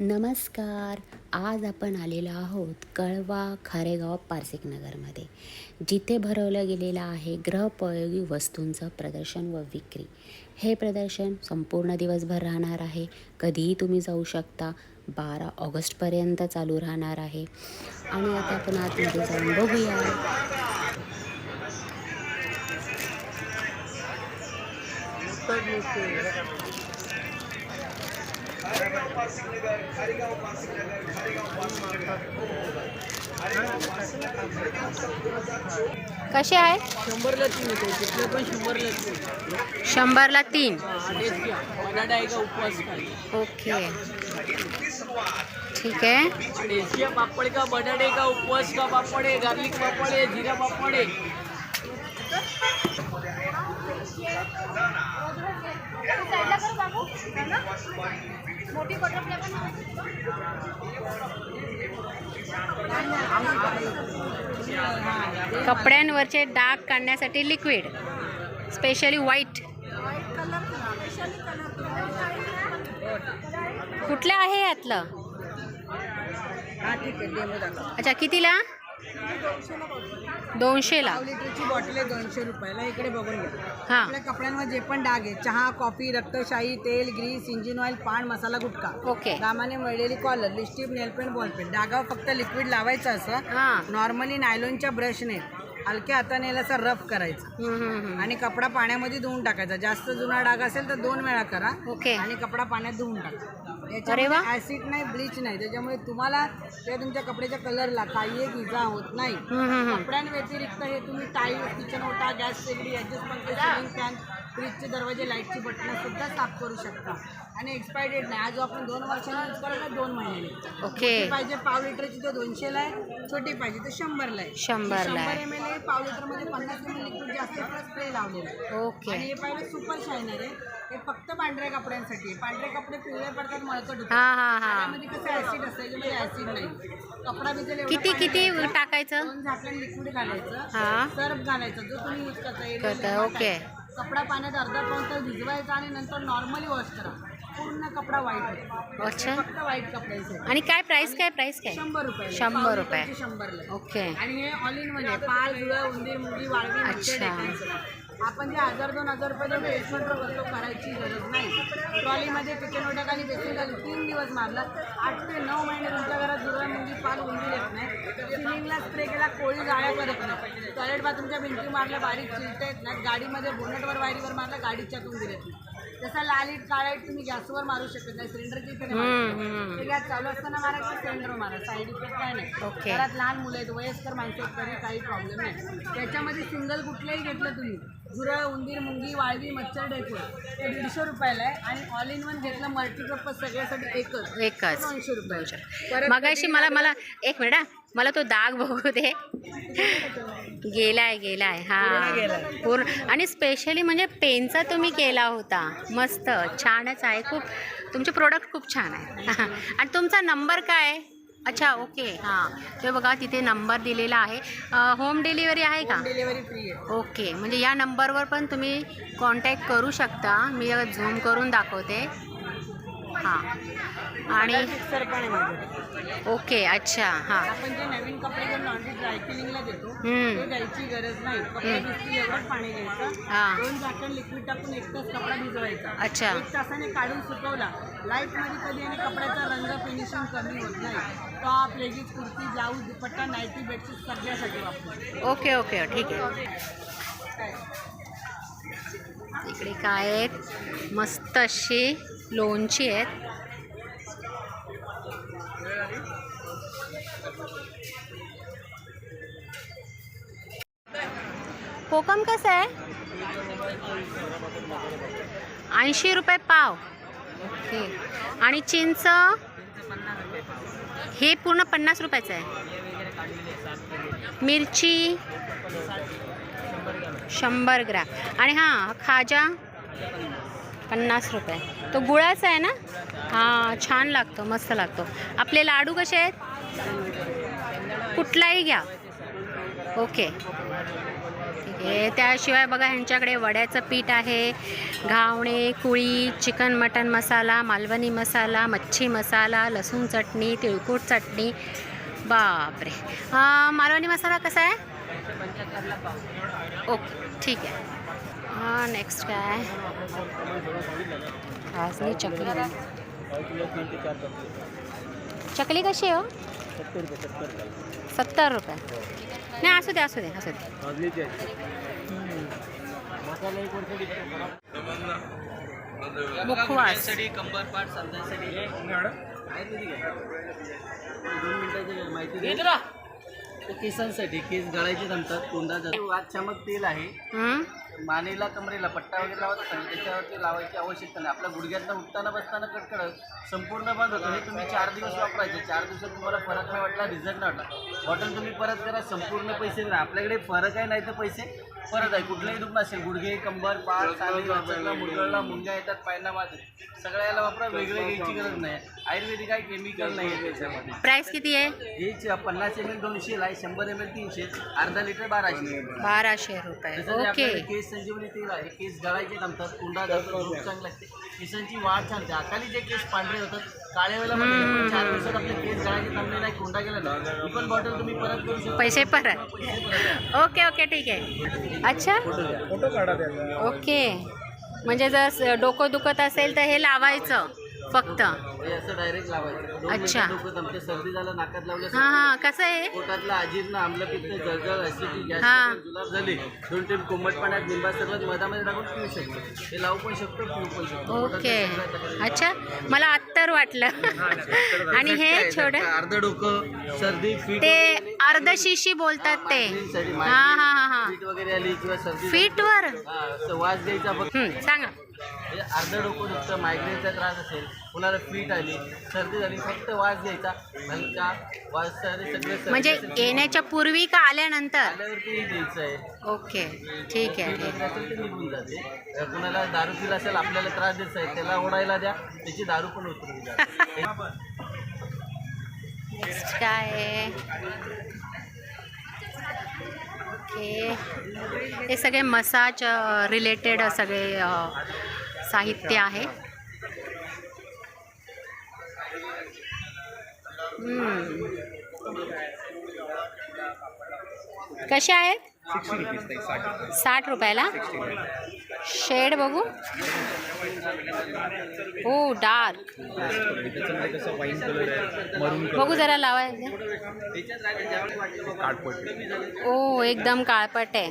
नमस्कार. आज आपण आलेलो आहोत कळवा खारेगाव पारसिक नगरमध्ये जिथे भरवलं गेलेलं आहे ग्रहपयोगी वस्तूंचं प्रदर्शन व विक्री. हे प्रदर्शन संपूर्ण दिवसभर राहणार आहे. कधीही तुम्ही जाऊ शकता. बारा ऑगस्टपर्यंत चालू राहणार आहे. आणि आता आपण आतमध्ये जाऊन बघूया. कसे आहे? शंभरला तीन येते तिथले पण शंभरला तीन. शंभरला तीन. हा टेस्ट घ्या बटाटा आहे का उपवास काय? ओके. ठीक आहे. टेस्ट घ्या पापड का बटाटे का उपवास का पापड आहे गार्लिक पापड आहे जिरा पापड आहे? साईडला करू बाबू. मोठी बटरफ्लाय पण कपड्यांवरचे डाग काढण्यासाठी लिक्विड स्पेशली व्हाईट कुठलं आहे यातलं अच्छा कितीला? दोनशेला लिटरची बॉटल आहे दोनशे रुपयाला. इकडे बघून घ्या. हां. आपल्या कपड्यांवर जे पण डाग आहे चहा कॉफी रक्तशाही तेल ग्रीस इंजिन ऑइल पान मसाला गुटखा. ओके. दामाने मळलेली collar lipstick nail paint ball pen डागावर फक्त लिक्विड लावायचं असं. हां. नॉर्मली नायलॉनच्या ब्रशने हलक्या हाताने याला असं रफ करायचं. हम्म, हम्म, हम्म. आणि कपडा पाण्यामध्ये धुवून टाकायचा. जास्त जुना डाग असेल तर दोन वेळा करा. ओके. आणि कपडा पाण्यात धुवून टाका. अरे वा. ऍसिड नाही ब्लीच नाही त्याच्यामुळे तुम्हाला त्या तुमच्या कपड्याच्या कलरला काही एक इजा होत नाही हम्म, हम्म, हम्म. कपड्यांव्यतिरिक्त हे तुम्ही टाईल किचन ओटा गॅस शेगडी ॲडजस्ट पंखे फॅन फ्रीजचे दरवाजे लाईटची बटणं सुद्धा साफ करू शकता. आणि एक्सपायरी डेट नाही. आज आपण दोन वर्षांनी यूज करायला दोन महिन्याने. ओके. मोठी पाहिजे पाव लिटरची तर दोनशेला आहे. छोटी पाहिजे तर शंभरला आहे. शंभरला आहे. शंभर एम एल आहे पाव लिटरमध्ये पन्नास एम एल लिक्विड जास्त स्प्रे लावलेला आहे. ओके. आणि हे पाहिजे सुपर शायनर आहे. हे फक्त पांढऱ्या कपड्यांसाठी आहे. पांढरे कपडे पिवळे पडतात मळकट होतात. हां हां हां. त्यामध्ये कसं ऍसिड असतं याच्यामध्ये ऍसिड नाही. कपडा भिजेल एवढं किती किती. टाकायचं? दोन झाकण लिक्विड घालायचं. हां. सर्फ घालायचा. जो तुम्ही यूज करता करता, ओके. कपडा पाण्यात अर्धा पाऊन तर भिजवायचा आणि नंतर नॉर्मली वॉश करा. पूर्ण कपडा व्हाईट होतो अच्छा. फक्त व्हाईट कपड्यांसाठी आणि काय प्राइस काय प्राइस काय? शंभर रुपये. शंभर रुपये. शंभरला. ओके. आणि हे ऑल इन वन आहे. पाल जुळं उंदीर मुंगी वाळवी अच्छा. आपण जे हजार दोन हजार रुपये देतो इन्स्ट्रुमेंट करतो करायची गरज नाही. ट्रॉलीमध्ये किचन ओट्याखाली बेसिन खाली तीन दिवस मारला. आठ ते नऊ महिने तुमच्या घरात दुर्गा मुंगी पाल उंदी येत नाही. सिलिंगला स्प्रे केला कोळी जाळ्या करत नाही टॉयलेट बाथरूमच्या भिंती मारल्या बारीक चिलटे येत नाही गाडीमध्ये बोनटवर वायरीवर मारला गाडीच्या उंदीर येत नाही. तसा लाल इट काळा इट तुम्ही गॅसवर मारू शकत नाही सिलेंडरची इथे नाही. गॅस चालू असताना मारायचं सिलेंडर मारा. साईड इफेक्ट काय नाही. घरात लहान मुलं आहेत वयस्कर माणसं आहेत तरी काही प्रॉब्लेम नाही. त्याच्यामध्ये सिंगल कुठलंही घेतलं तुम्ही झुरळ उंदीर मुंगी वाळवी मच्छर डेकोर ते दीडशे रुपयाला आहे आणि ऑल इन वन घेतलं मल्टीपर्पज सगळ्यासाठी एकच. एकच. दोनशे रुपये परत मगाशी कधी मला मला एक मिनिट. मला तो दाग बघू दे. गेलाय गेलाय. हा. पूर्ण आणि स्पेशली म्हणजे पेनचा तुम्ही केला होता. मस्त. छानच आहे. खूप तुमचे प्रोडक्ट खूप छान आहे. आणि तुमचा नंबर काय? आहे अच्छा ओके हां. ते बघा तिथे नंबर दिलेला आहे. होम डिलिव्हरी आहे का? डिलिव्हरी फ्री आहे. ओके म्हणजे या नंबरवर पण तुम्ही कॉन्टॅक्ट करू शकता. मी झूम करून दाखवते. हां. आणि मिक्सर पण आहे माझ्याकडे. ओके अच्छा हां. आपण जे नवीन कपडे जर लॉन्ड्री ड्रायक्लिनिंगला देतो. ते द्यायची गरज नाही. कपडे एवढंच पाणी घ्यायचं. हां. दोन झाकण लिक्विड टाकून एक तास कपडा भिजवायचा. अच्छा. एक तासाने काढून सुकवला. लाइटमध्ये कधी आणि कपड्याचा रंग फिनिशिंग कमी होत नाही. Top leggings kurti blouse dupatta nightie bedsheet सगळ्यासाठी वापरतो. ओके ओके ठीक आहे. इकडे काय आहेत? मस्त अशी लोणची आहेत. कोकम कसं आहे? ऐंशी रुपये पाव. ओके. आणि चिंच? हे पूर्ण पन्नास रुपयाचं आहे. मिरची? शंभर ग्रॅम. आणि हां खाजा? पन्नास रुपये. तो गुळाचा आहे ना? हां छान लागतो मस्त लागतो. आपले लाडू कसे आहेत? कुठलाही घ्या. ओके. ठीक आहे. त्याशिवाय बघा ह्यांच्याकडे वड्याचं पीठ आहे. घावणे कुळी चिकन मटन मसाला मालवणी मसाला मच्छी मसाला लसूण चटणी तिळकूट चटणी. बापरे. मालवणी मसाला कसा आहे? ओके ठीक आहे. हां नेक्स्ट काय? भाजणी चकली. चकली कशी आहे हो? सत्तर रुपये. नाही असू दे असू दे असू दे. मुखवास. केसांसाठी केस गळायचे जमतात कोंडा जातो वादशामक तेल आहे? मानेला कमरेला पट्टा वगैरे लावत असाल त्याच्यावरती लावायची आवश्यकता नाही. आपल्या गुडघ्यातनं उठताना बसताना कडकडत संपूर्ण बंद होतं. हे तुम्ही चार दिवस वापरायचे. चार दिवसात तुम्हाला फरक नाही वाटला रिझल्ट नाही वाटला. बॉटल तुम्ही परत करा संपूर्ण पैसे आपल्याकडे फरक आहे नाही तर पैसे परत आहे. कुठलंही दुखणं असेल गुडघे कंबर पाठ साली मुरगळला मुंग्या येतात पायांना मारते सगळ्या याला वापरा वेगळं घ्यायची गरज नाही. आयुर्वेदिक आहे केमिकल नाही आहे त्याच्यामध्ये. प्राईस किती आहे? हे च- पन्नास एम एल दोनशे आहे शंभर एम एल तीनशे. अर्धा लिटर बाराशे. बाराशे रुपये. ओके. केस संजीवनी तेल आहे केस गळायचे जमतात कुंडा जातो झोप चांगली लागते. केसांची वाढ होते अकाली जे केस पांढरे होतात काळ्या वेळेला मध्ये चार दिवसात आपले केस गळायचे थांबले नाही कुंडा गेला ना ही पण बॉटल तुम्ही परत करू शकता. पैसे परत. ओके ओके ठीक आहे. अच्छा? ओके. म्हणजे जर डोकं दुखत असेल तर हे लावायचं. फक्त. हे असं डायरेक्ट लावायचं. दोन अच्छा. सर्दी झालं नाकात लावलं हां हां कसं आहे? पोटातलं अजीर्ण आम्लपित्त जळजळ ऍसिडिटी हा. जुलाब झाले दोन टेम कोमट पाण्यात लिंबा सरबत मधामध्ये टाकून पिऊ शकतो. हे लावू पण शकतो पिऊ पण शकतो. ओके. अच्छा मला अत्तर वाटलं. आणि हे छोटं अर्ध डोकं सर्दी फीट ते अर्धशिशी बोलतात ते. हां हां हां हां. फीट वगैरे आली किंवा सर्दी फीटवर हा, असं वास द्यायचा फक्त. हं, सांगा. हे अर्ध डोकं दुखतं मायग्रेनचा त्रास असेल. कुणाला फीट आली सर्दी झाली फक्त वास द्यायचा हलका वास सगळे म्हणजे येण्याच्या पूर्वी का आल्यानंतर? आल्यावरती द्यायचं आहे. ओके ठीक आहे ठीक असेल ते निघून जाते जर कुणाला दारू पिला असेल आपल्याला त्रास देत आहे त्याला ओढायला द्या त्याची दारू पण उतरून नेक्स्ट काय आहे? ओके. हे सगळे मसाज रिलेटेड सगळे अ, साहित्य आहे. कशा आहेत? साठ रुपयाला? शेड बघू. हो डार्क. बघू जरा लावायचं ओ एकदम काळपट आहे.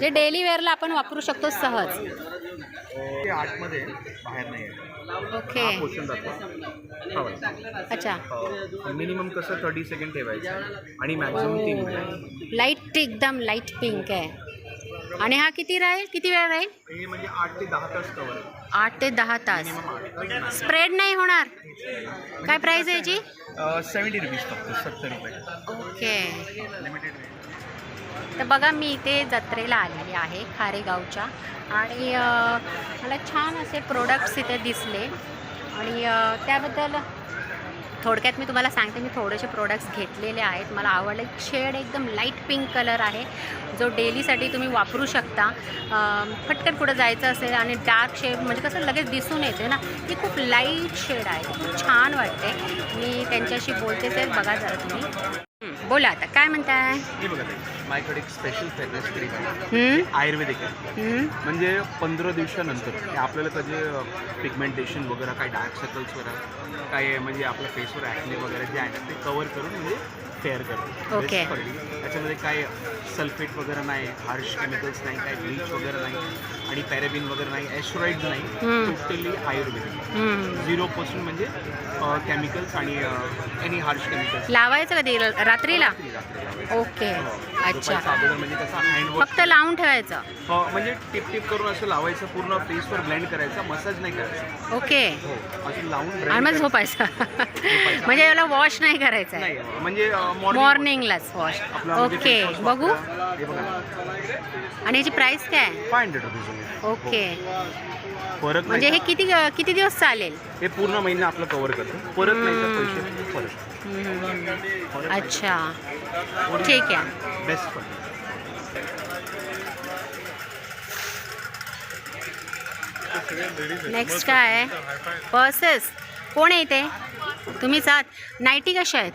जे डेली वेअरला आपण वापरू शकतो सहज. ते आतमध्ये बाहेर नाही ओके. अच्छा. मिनिमम कसं थर्टी सेकंड ठेवायचं आणि मॅक्झिमम तीन मिनिट लाइट एकदम लाइट पिंक आहे. आणि हा किती राहील? किती वेळ राहील? हे म्हणजे आठ ते दहा तास कवर आठ ते दहा तास. स्प्रेड नाही होणार? काय प्राईस आहे याची? सेवन्टी रुपीज फक्त सत्तर रुपये. ओके. लिमिटेड तर बघा मी इथे जत्रेला आलेली आहे खारेगावच्या. आणि मला छान असे प्रोडक्ट्स इथे दिसले. आणि त्याबद्दल थोडक्यात मी तुम्हाला सांगते मी थोडेसे प्रोडक्ट्स घेतलेले आहेत. मला आवडले शेड एकदम लाइट पिंक कलर आहे जो डेलीसाठी तुम्ही वापरू शकता. फटकन पटकन कुठं जायचं असेल आणि डार्क शेड म्हणजे कसं लगेच दिसून येते ना ती खूप लाइट शेड आहे खूप छान वाटते. मी त्यांच्याशी बोलते ते बघा जरा तुम्ही. बोला आता काय म्हणताय हे बघा ताई, माझ्याकडे एक स्पेशल फेग्रन्स क्रीम आहे? आयुर्वेदिक आहे? म्हणजे पंधरा दिवसानंतर हे आपल्याला कधी पिगमेंटेशन वगैरे काय डार्क सर्कल्स वगैरे काय म्हणजे आपल्या फेसवर ॲक्ने वगैरे जे आहे ते कवर करून म्हणजे फेअर करतो Okay. Best quality. त्याच्यामध्ये काय सल्फेट वगैरे नाही हार्श केमिकल्स नाही काय ब्लीच वगैरे नाही आणि पॅरेबिन वगैरे नाही ॲस्ट्रॉइड नाही हम्म. टोटली आयुर्वेदिक. झिरो पर्सेंट म्हणजे केमिकल्स आणि एनी हार्श केमिकल्स लावायचं कधी? रात्रीला? ओके. अच्छा. अगोदर म्हणजे कसं फक्त लावून ठेवायचं? म्हणजे टिप टिप करून असं लावायचं पूर्ण फेसवर ब्लेंड करायचा मसाज नाही करायचा. ओके. हो असं लावून आणि मग. झोपायचं. म्हणजे याला वॉश नाही करायचं नाही म्हणजे मॉर्निंगलाच वॉश म्हणजे ओके. बघू. हे आणि याची प्राइस काय? Five hundred rupees okay. परत म्हणजे हे किती किती दिवस चालेल? हे पूर्ण महिना आपलं कव्हर करतं. परत नाही तर पैसे? परत. हम्म. अच्छा. ठीक आहे. बेस्ट पण नेक्स्ट काय? आहे पर्सेस कोण आहे इथे? तुम्हीच आहात नाईटी कशा आहेत?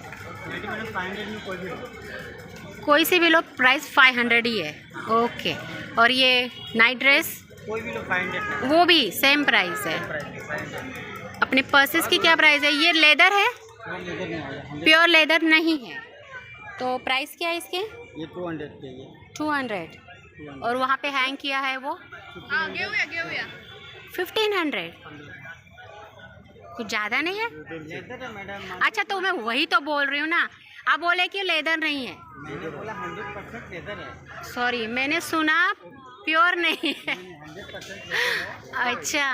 कोई सी भी लो प्राइस फाइव हंड्रेड ही है. ओके और ये नाइट ड्रेस कोई भी लो फाइव वो भी सेम प्राइस है। अपने पर्सेस की क्या प्राइस है? ये लेदर है? प्योर लेदर नहीं है। तो प्राइस क्या है इसके? ये टू हंड्रेड के टू हंड्रेड और वहाँ पे हैंग किया है वो? फिफ्टीन हंड्रेड कुछ ज़्यादा नहीं है? लेदर है मैडम अच्छा तो मैं वही तो बोल रही हूँ ना। आप बोले कि लेदर नहीं है। मैंने बोला हंड्रेड परसेंट लेदर है। सॉरी मैंने सुना प्योर नहीं. अच्छा.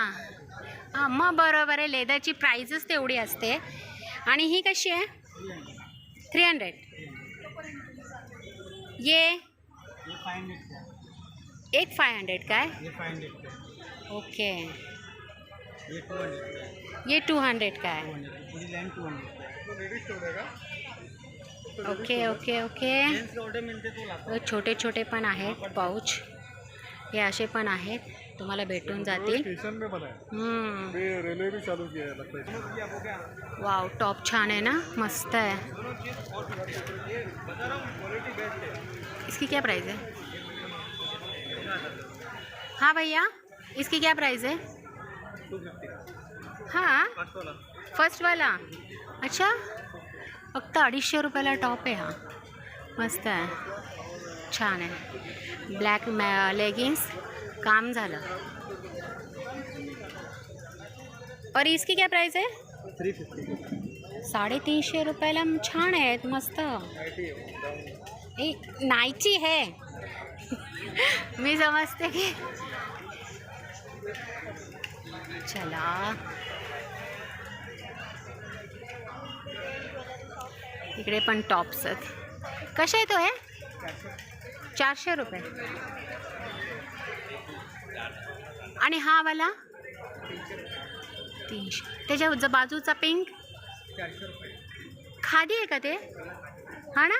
हां मग बरोबर आहे. लेदरची प्राईजच तेवढी असते. आणि ही कशी आहे? थ्री हंड्रेड ये? एक फाय हंड्रेड काय? ओके ये टू हंड्रेड का ये टू हंड्रेड का टू आहे हंड्रेड पूरी line two hundred okay okay okay छोटे छोटे पण आहेत पाऊच हे असे पण आहेत. तुम्हाला भेटून जातील. है है है वाव टॉप छान आहे ना? मस्त आहे. इसकी क्या प्राइस है हाँ भैया इसकी क्या प्राइस है हाँ? फर्स्ट वाला? अच्छा? फक्त अडीचशे रुपयाला टॉप आहे हा. मस्त आहे. छान आहे. ब्लॅक मॅ लेगिन्स काम झालं. और इसकी क्या प्राइस आहे थ्री फिफ्टी साडेतीनशे रुपयाला छान आहेत मस्त. ए नाईची है. मी समजते की. चला. इकडे पण टॉप्स आहेत. कसे आहे तो हे? चारशे रुपये. आणि हा वाला? तीनशे. त्याच्या बाजूचा पिंक खादी आहे का ते? हा ना?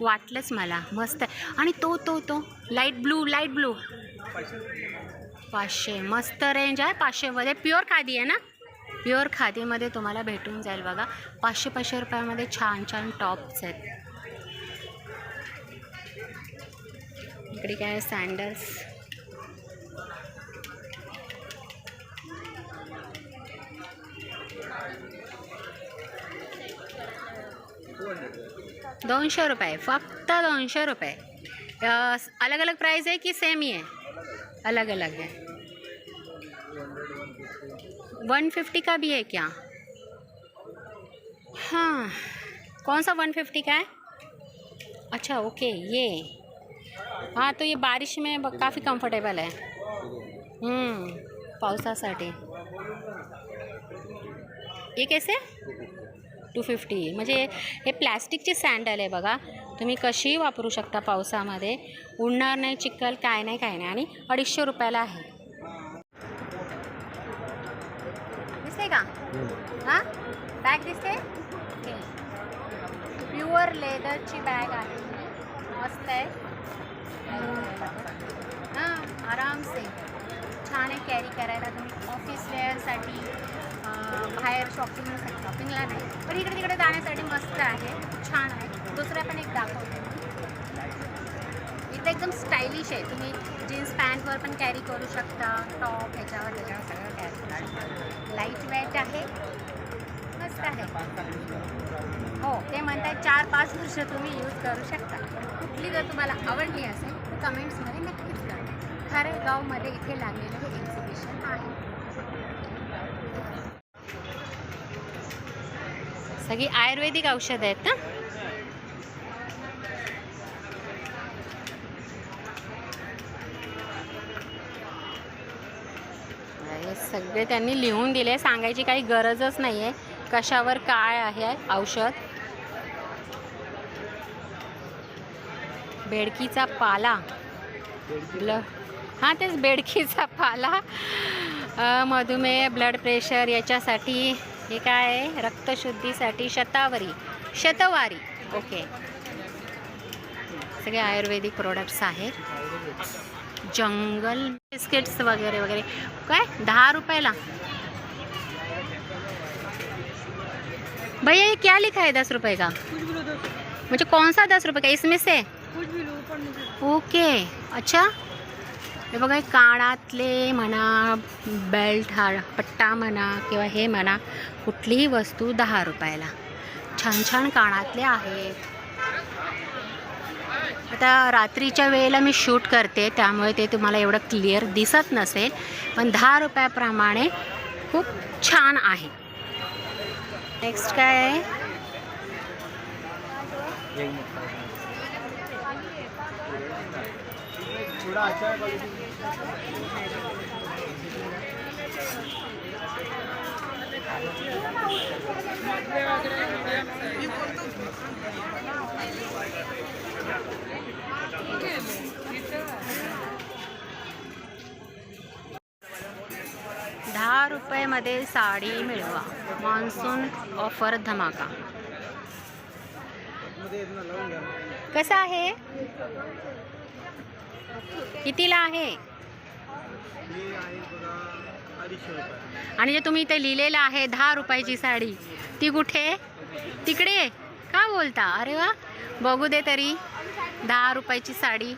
वाटलंच मला. मस्त आहे. आणि तो तो तो. लाइट ब्लू लाइट ब्लू पाचशे. मस्त रेंज आहे पाचशेमध्ये. प्युअर खादी आहे ना? प्युअर खादीमध्ये तुम्हाला भेटून जाईल बघा. पाचशे पाचशे रुपयामध्ये छान छान टॉप्स आहेत. इकडे काय सँडल्स दोनशे रुपये फक्त दोनशे रुपये अलग अलग प्राइस है कि सेम ही है? अलग अलग है वन फिफ्टी का भी है क्या? हाँ कौन सा वन फिफ्टी का है? अच्छा ओके ये। हाँ तो ये बारिश में ब- काफ़ी कम्फर्टेबल है। पावसासाठी. ये कैसे? टू फिफ्टी म्हणजे हे प्लॅस्टिकची सँडल आहे बघा. तुम्ही कशीही वापरू शकता पावसामध्ये. उडणार नाही चिखल काय नाही काय नाही. आणि अडीचशे रुपयाला आहे. दिसते का? हां? बॅग दिसते प्युअर लेदरची बॅग आहे. मस्त आहे. हां आरामसे. छान आहे कॅरी करायला. तुम्ही ऑफिस वेअरसाठी बाहेर शॉपिंगसाठी शॉपिंगला नाही. पण इकडे तिकडे जाण्यासाठी मस्त आहे. छान आहे. दुसरा पण एक दाखवते. इथं एकदम स्टायलिश आहे. तुम्ही जीन्स पॅन्टवर पण कॅरी करू शकता. टॉप ह्याच्यावर त्याच्यावर सगळं कॅरी करू लाइट वेट आहे मस्त आहे. हो ते म्हणतात चार पाच वर्ष तुम्ही यूज करू शकता. कुठली जर तुम्हाला आवडली असेल तर कमेंट्समध्ये नक्कीच करा खारेगावमध्ये इथे लागलेलं हे एक्झिबिशन आहे. सगळी आयुर्वेदिक औषधं आहेत ना? सगळे त्यांनी लिहून दिले सांगायची काही गरजच नाही आहे कशावर काय आहे औषध? बेडकीचा पाला. ब्ल हां तेच बेडकीचा पाला. मधुमेह ब्लड प्रेशर याच्यासाठी हे काय आहे? रक्तशुद्धीसाठी शतावरी. शतवारी. ओके. सगळे आयुर्वेदिक प्रोडक्ट्स आहेत. जंगल बिस्किट्स वगैरे वगैरे. काय? दहा रुपयाला. भैया ये क्या लिखा है दस रुपए का? मुझे कौन सा दस रुपए का? इसमें से? ओके. अच्छा. हे बघा हे कानातले म्हणा बेल्ट हा पट्टा म्हणा किंवा हे म्हणा कुठलीही वस्तू दहा रुपयाला. छान छान कानातले आहेत. आता रात्रीच्या वेळेला मी शूट करते त्यामुळे ते तुम्हाला एवढं क्लिअर दिसत नसेल पण दहा रुपयाप्रमाणे खूप छान आहे. नेक्स्ट काय आहे? थोड़ा अच्छा है दहा रुपयामध्ये साडी मिळवा. मान्सून ऑफर धमाका. कसं आहे? कितीला आहे? हे आणि जे तुम्ही इथे लिहिलेलं आहे दहा रुपयाची साडी ती कुठे? तिकडे? का बोलता? अरे वा बघू दे तरी. दहा रुपयाची साडी.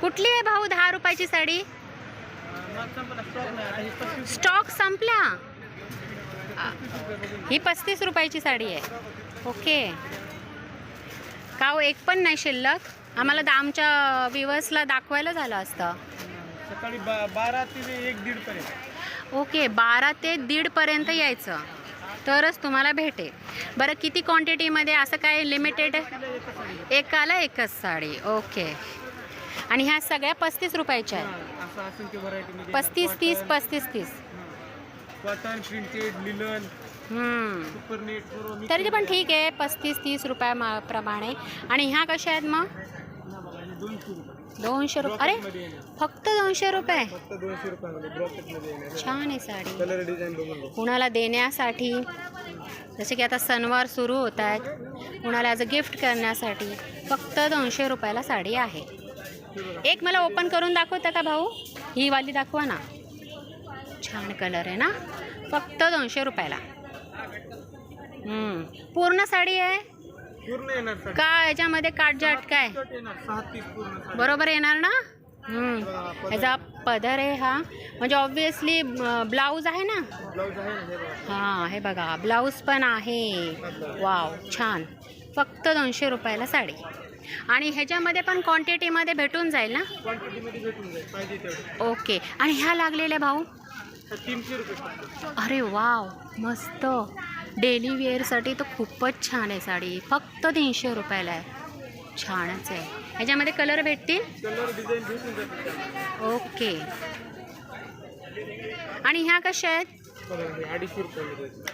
कुठली आहे भाऊ दहा रुपयाची साडी? स्टॉक संपला. ही पस्तीस रुपयाची साडी आहे. ओके. का हो एक पण नाही शिल्लक? आम्हाला दा आमच्या विवर्सला दाखवायला झालं असतं. सकाळी बा बारा ते एक दीड पर्यंत. ओके बारा ते दीडपर्यंत यायचं. तरच तुम्हाला भेटेल. बरं किती क्वांटिटीमध्ये असं काय लिमिटेड एकाला एकच साडी. ओके. आणि ह्या सगळ्या पस्तीस रुपयाच्या आहेत. असं पस्तीस तीस पस्तीस तीस. कॉटन प्रिंटेड लिलन तरी ते पण ठीक आहे. पस्तीस तीस रुपया मा- प्रमाणे. आणि ह्या कशा आहेत मग? दोनशे रुपये. अरे फक्त दोनशे रुपये? छान आहे साडी. कुणाला देण्यासाठी? जसे की आता सणवार सुरू होत आहेत. कुणाला ॲज अ गिफ्ट करण्यासाठी फक्त दोनशे रुपयाला साडी आहे. एक मला ओपन करून दाखवता का भाऊ? ही वाली दाखवा ना. छान कलर आहे ना? फक्त दोनशे रुपयाला. हम्म. पूर्ण साडी आहे? पूर्ण येणार का याच्यामध्ये काटजाट काय येणार. सहा तीस पूर्ण साडी. बरोबर येणार ना? हम्म. ह्याचा पदर. आहे हा. म्हणजे ऑब्विसली ब्लाऊज आहे ना? ब्लाऊज आहे ना हे बघा. हां हे बघा. ब्लाऊज पण आहे. वाव छान. फक्त दोनशे रुपयाला साडी. आणि ह्याच्यामध्ये पण क्वांटिटीमध्ये भेटून जाईल ना? क्वांटिटीमध्ये भेटून जाईल. पाहिजे तेवढं. ओके आणि ह्या लागलेल्या भाऊ? अरे वाव मस्त. डेली वेअरसाठी तर खूपच छान आहे साडी. फक्त तीनशे रुपयाला आहे. छानच आहे. ह्याच्यामध्ये कलर भेटतील? ओके. आणि ह्या कशा आहेत?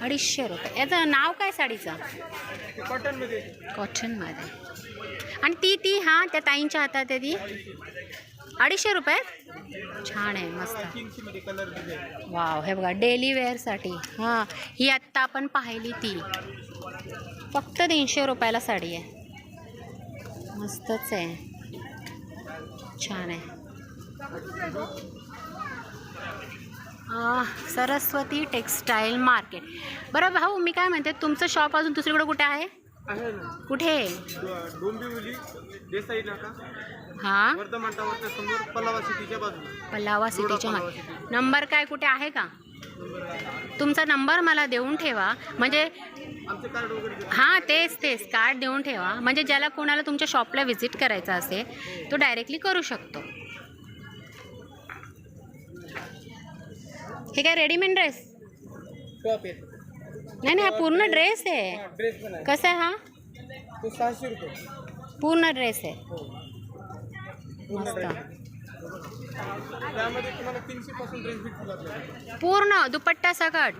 अडीचशे रुपये याचं नाव काय साडीचं? कॉटनमध्ये. कॉटनमध्ये आणि ती ती हां त्या ताईंच्या हातात आहे ती? अडीचशे रुपये? छान आहे मस्त. वाव हे बघा डेली वेअरसाठी हां ही आत्ता आपण पाहिली ती. फक्त तीनशे रुपयाला साडी आहे. मस्तच आहे. छान आहे. सरस्वती टेक्स्टाईल मार्केट बरं भाऊ मी काय म्हणते तुमचं शॉप अजून दुसरीकडे कुठे आहे? कुठे? हां? समोर पलावा सिटीच्या बाजूला. पलावा सिटीच्या पलावा मागे नंबर काय कुठे आहे का? तुमचा नंबर मला देऊन ठेवा. म्हणजे आमचे कार्ड वगैरे देतो. हां तेच तेच. कार्ड देऊन ठेवा. म्हणजे ज्याला कोणाला तुमच्या शॉपला व्हिजिट करायचा असेल तो डायरेक्टली करू शकतो. हे काय रेडीमेड ड्रेस आहे. नाही नाही हा पूर्ण ड्रेस आहे. ड्रेस पण आहे. कसा आहे हा? तो सहाशे रुपये. पूर्ण ड्रेस आहे. हो. आपल्याला पूर्ण दुपट्टा सकट.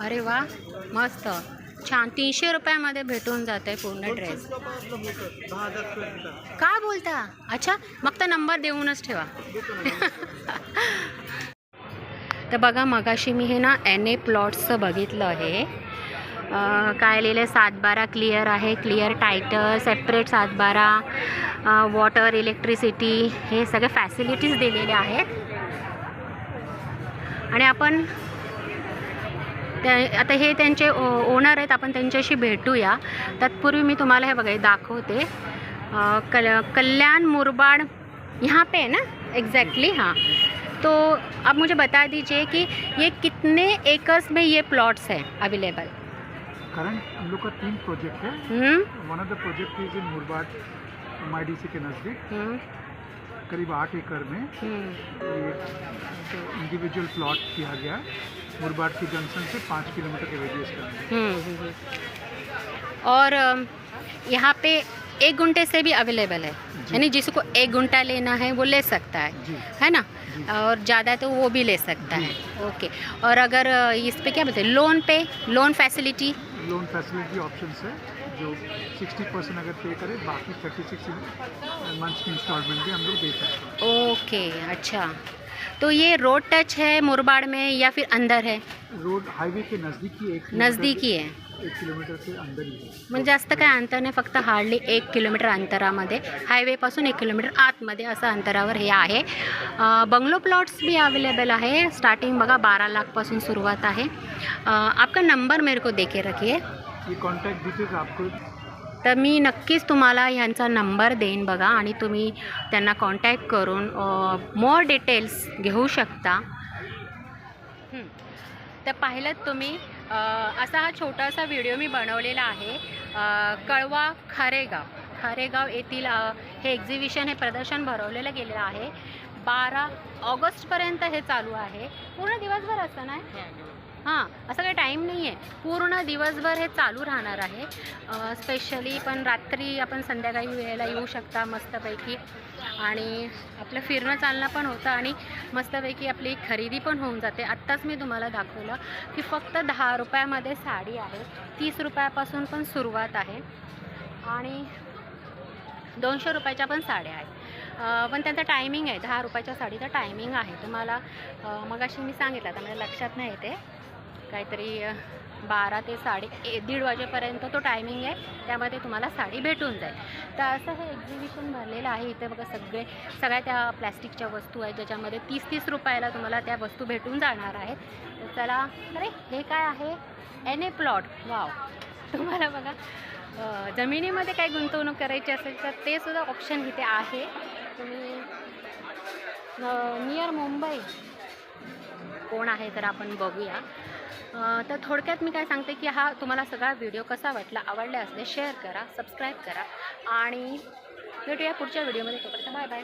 अरे वा मस्त. छान तीनशे रुपयामध्ये भेटून जात आहे पूर्ण ड्रेस का बोलता? अच्छा मग तर नंबर देऊनच ठेवा. तर बघा मगाशी मी हे ना एन ए प्लॉट्सचं बघितलं आहे. काय लिहिलं सातबारा क्लिअर आहे. क्लिअर टायटर सेपरेट सातबारा वॉटर इलेक्ट्रिसिटी हे सगळे फॅसिलिटीज दिलेले आहेत. आणि आपण त्या आता हे त्यांचे ओनर आहेत. आपण त्यांच्याशी भेटूया. तत्पूर्वी मी तुम्हाला हे बघा दाखवते. कल कल्याण मुरबाड यहाँ पे है ना? एग्जैक्टली हाँ. तो आप मुझे बता दीजिए कि ये कितने एकर्स में ये प्लॉट्स हैं अवेलेबल करंट हम लोग का तीन प्रोजेक्ट है। One of the project is in Murbad M K नज़दीक हम्म। करीब आठ एकड़ में। हम्म। ये इंडिविजुअल प्लॉट किया गया है मुरबाड की जंक्शन से पाँच किलोमीटर के रेडियस का। हम्म। और यहाँ पे एक घंटे से भी अवेलेबल है। यानी जिसको एक घंटा लेना है वो ले सकता है। है ना? और ज़्यादा तो वो भी ले सकता है। ओके। और अगर इस पे क्या बोलते हैं लोन पे loan facility loan facility option है जो 60 परसेंट अगर पे करें बाकी 36 मंथ्स की इंस्टॉलमेंट भी हम लोग दे सकते हैं। ओके अच्छा। तो ये रोड टच है मुरबाड़ में या फिर अंदर है? रोड हाईवे के नज़दीकी ही एक नज़दीकी आहे एक ही है म्हणजे जास्त काय अंतर नाही फक्त हार्डली एक किलोमीटर अंतरामध्ये. हायवेपासून एक किलोमीटर आतमध्ये असं अंतरावर हे आहे. बंगलो प्लॉट्स भी अवेलेबल आहे. स्टार्टिंग बघा बारा लाखपासून सुरुवात आहे. आपका नंबर मेरे को दे के रखिए. ये कॉन्टैक्ट डिटेल्स आपको तर मी नक्कीच तुम्हाला ह्यांचा नंबर देईन बघा आणि तुम्ही त्यांना कॉन्टॅक्ट करून मोर डिटेल्स घेऊ शकता. तर पाहिलं तुम्ही असा हा छोटासा व्हिडिओ मी बनवलेला आहे कळवा खारेगाव. खारेगाव येथील हे एक्झिबिशन हे प्रदर्शन भरवलेलं गेलेलं आहे. बारा ऑगस्टपर्यंत हे चालू आहे. पूर्ण दिवसभर असतं ना हां असं काही टाईम नाही आहे पूर्ण दिवसभर हे चालू राहणार आहे. स्पेशली पण रात्री आपण संध्याकाळी वेळेला येऊ शकता मस्तपैकी. आणि आपलं फिरणं चालणं पण होतं आणि मस्तपैकी आपली खरेदी पण होऊन जाते. आत्ताच मी तुम्हाला दाखवलं की फक्त दहा रुपयामध्ये साडी आहे. तीस रुपयापासून पण सुरुवात आहे. आणि दोनशे रुपयाच्या पण साड्या आहेत. पण त्यांचा टायमिंग आहे. दहा रुपयाच्या साडीचा टायमिंग आहे. तुम्हाला मग मगाशी मी सांगितलं आता मला लक्षात नाही येते. काहीतरी बारा ते साडे ए दीड वाजेपर्यंत तो टायमिंग आहे. त्यामध्ये तुम्हाला साडी भेटून जाईल. तर असं हे एक्झिबिशन भरलेलं आहे. इथे बघा सगळे सगळ्या त्या प्लॅस्टिकच्या वस्तू आहेत. ज्याच्यामध्ये तीस तीस रुपयाला तुम्हाला त्या वस्तू भेटून जाणार आहेत. तर चला अरे हे काय आहे? एन ए प्लॉट वाव तुम्हाला बघा जमिनीमध्ये काही गुंतवणूक करायची असेल तर ते सुद्धा ऑप्शन इथे आहे. तुम्ही नियर मुंबई. कोण आहे तर आपण बघूया. तर थोडक्यात मी काय सांगते की हा तुम्हाला सगळा व्हिडिओ कसा वाटला आवडला असले शेअर करा सबस्क्राईब करा. आणि भेटूया पुढच्या व्हिडिओमध्ये. तोपर्यंत बाय बाय.